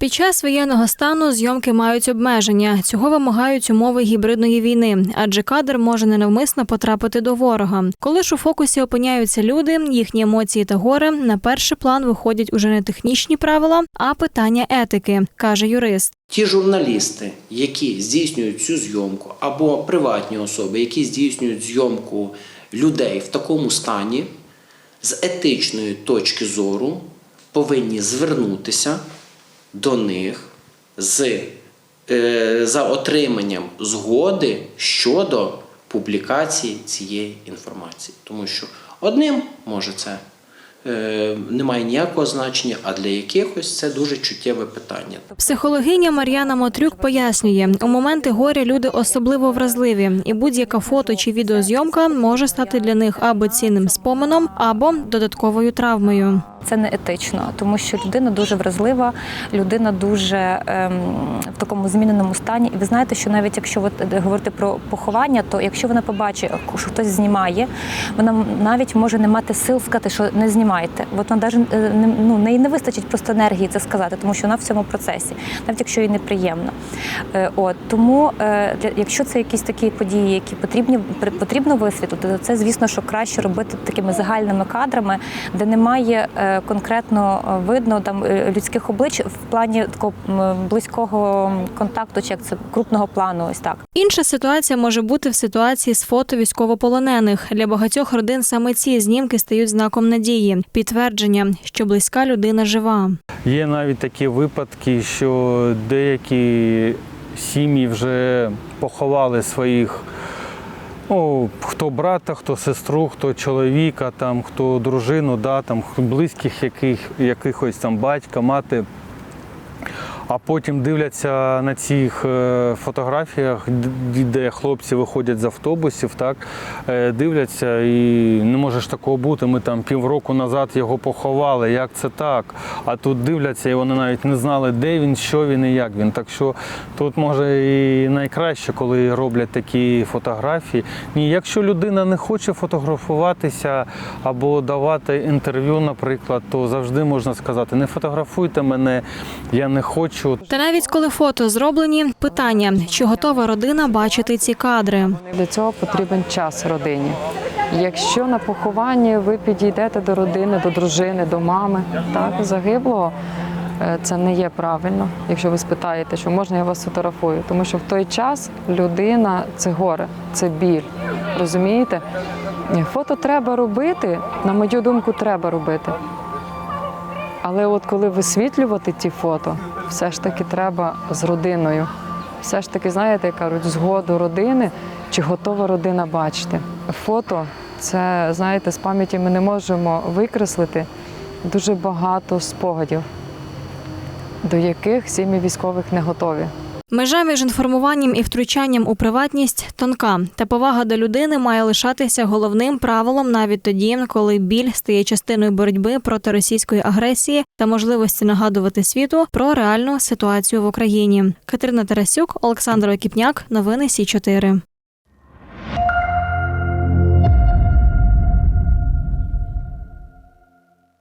Під час воєнного стану зйомки мають обмеження. Цього вимагають умови гібридної війни, адже кадр може ненавмисно потрапити до ворога. Коли ж у фокусі опиняються люди, їхні емоції та горе на перший план виходять уже не технічні правила, а питання етики, каже юрист. Ті журналісти, які здійснюють цю зйомку, або приватні особи, які здійснюють зйомку людей в такому стані, з етичної точки зору повинні звернутися до них з, е, за отриманням згоди щодо публікації цієї інформації. Тому що одним може це не має ніякого значення, а для якихось це дуже чуттєве питання. Психологиня Мар'яна Мотрюк пояснює, у моменти горя люди особливо вразливі, і будь-яка фото чи відеозйомка може стати для них або цінним споменом, або додатковою травмою. Це не етично, тому що людина дуже вразлива, людина дуже ем, в такому зміненому стані. І ви знаєте, що навіть якщо от е, говорити про поховання, то якщо вона побачить, що хтось знімає, вона навіть може не мати сил сказати, що не знімайте. От е, не ну неї не вистачить просто енергії це сказати, тому що вона в цьому процесі, навіть якщо їй неприємно. Е, От тому, е, якщо це якісь такі події, які потрібні потрібно висвітлити, то це звісно, що краще робити такими загальними кадрами, де немає конкретно видно там людських облич в плані такого близького контакту, чи як це крупного плану. Ось так. Інша ситуація може бути в ситуації з фото військовополонених. Для багатьох родин саме ці знімки стають знаком надії, підтвердження, що близька людина жива. Є навіть такі випадки, що деякі сім'ї вже поховали своїх. Ну, хто брата, хто сестру, хто чоловіка, там, хто дружину, да, там, близьких яких, якихось там батька, мати. А потім дивляться на цих е, фотографіях, де хлопці виходять з автобусів, так е, дивляться і не може ж такого бути. Ми там півроку назад його поховали. Як це так? А тут дивляться, і вони навіть не знали, де він, що він і як він. Так що тут може і найкраще, коли роблять такі фотографії. Ні, якщо людина не хоче фотографуватися або давати інтерв'ю, наприклад, то завжди можна сказати: не фотографуйте мене, я не хочу. Та навіть коли фото зроблені, питання, чи готова родина бачити ці кадри. Для цього потрібен час родині. Якщо на похованні ви підійдете до родини, до дружини, до мами, так, загиблого, е, це не є правильно, якщо ви спитаєте, що можна я вас фотографую. Тому що в той час людина це горе, це біль. Розумієте? Фото треба робити, на мою думку, треба робити. Але от коли висвітлювати ті фото, все ж таки треба з родиною. Все ж таки, знаєте, як кажуть, згоду родини, чи готова родина бачити. Фото це, знаєте, з пам'яті ми не можемо викреслити дуже багато спогадів, до яких сім'ї військових не готові. Межа між інформуванням і втручанням у приватність тонка, та повага до людини має лишатися головним правилом навіть тоді, коли біль стає частиною боротьби проти російської агресії та можливості нагадувати світу про реальну ситуацію в Україні. Катерина Тарасюк, Олександр Окіпняк, новини Сі 4